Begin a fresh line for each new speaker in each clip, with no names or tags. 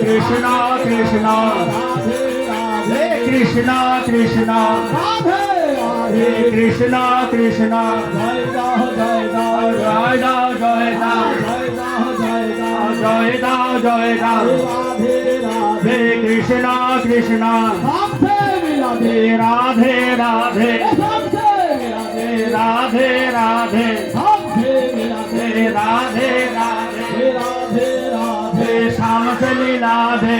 Krishna
Krishna Radhe
Krishna Krishna
Radhe Krishna
Krishna Jai Da Jai
Da Jai Da Jai
Da Jai Da Jai
Da Radhe Krishna Krishna
Radhe Radhe
Radhe Radhe Radhe
Radhe Radhe শ্যামশনী
Radhe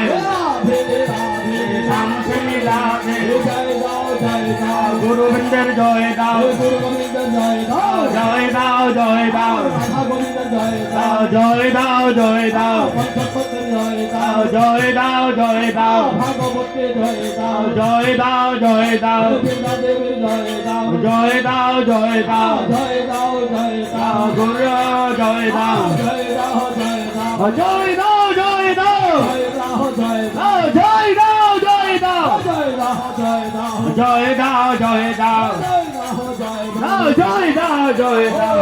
শ্যামশনী
Radhe গোবিন্দের জয় দাও জয় দাও জয় দাও জয় দাও জয় দাও জয় দাও জয় দাও জয় দাও জয় দাও জয় দাও জয় দাও গুরু জয় দাও জয় দাও জয় জয় দাও জয় দাও। জয় দাও জয় দাও।